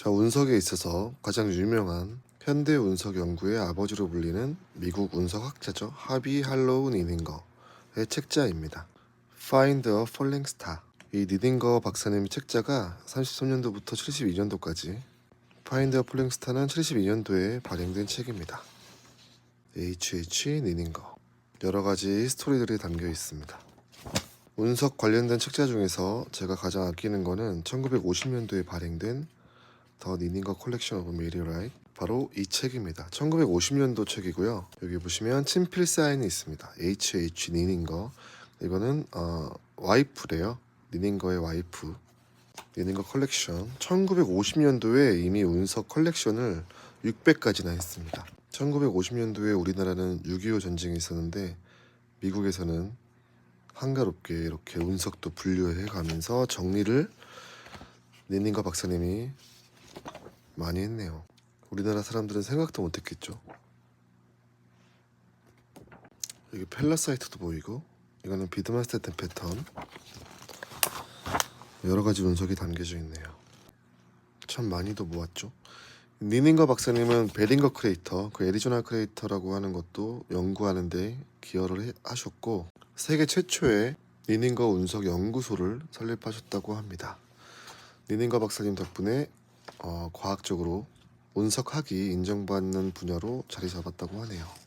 자, 운석에 있어서 가장 유명한 현대 운석 연구의 아버지로 불리는 미국 운석 학자죠. 하비 할로우 니닝거의 책자입니다. Find a Falling Star. 이 니닝거 박사님 책자가 33년도부터 72년도까지 Find a Falling Star는 72년도에 발행된 책입니다. H.H. 니닝거. 여러 가지 스토리들이 담겨 있습니다. 운석 관련된 책자 중에서 제가 가장 아끼는 거는 1950년도에 발행된 더 니닝거 컬렉션 오브 메리라이트 바로 이 책입니다. 1950년도 책이고요. 여기 보시면 친필 사인이 있습니다. H.H. 니닝거 이거는 어, 와이프래요. 니닝거의 와이프. 니닝거 컬렉션 1950년도에 이미 운석 컬렉션을 600가지나 했습니다. 1950년도에 우리나라는 6.25 전쟁이 있었는데 미국에서는 한가롭게 이렇게 운석도 분류해 가면서 정리를 니닝거 박사님이 많이 했네요. 우리나라 사람들은 생각도 못했겠죠. 여기 펠라사이트도 보이고 이거는 비드마스테튼 패턴 여러 가지 운석이 담겨져 있네요. 참 많이도 모았죠. 니닝거 박사님은 베링거 크레이터, 그 애리조나 크레이터라고 하는 것도 연구하는데 기여를 해- 하셨고 세계 최초의 니닝거 운석 연구소를 설립하셨다고 합니다. 니닝거 박사님 덕분에 어, 과학적으로 운석학이 인정받는 분야로 자리 잡았다고 하네요.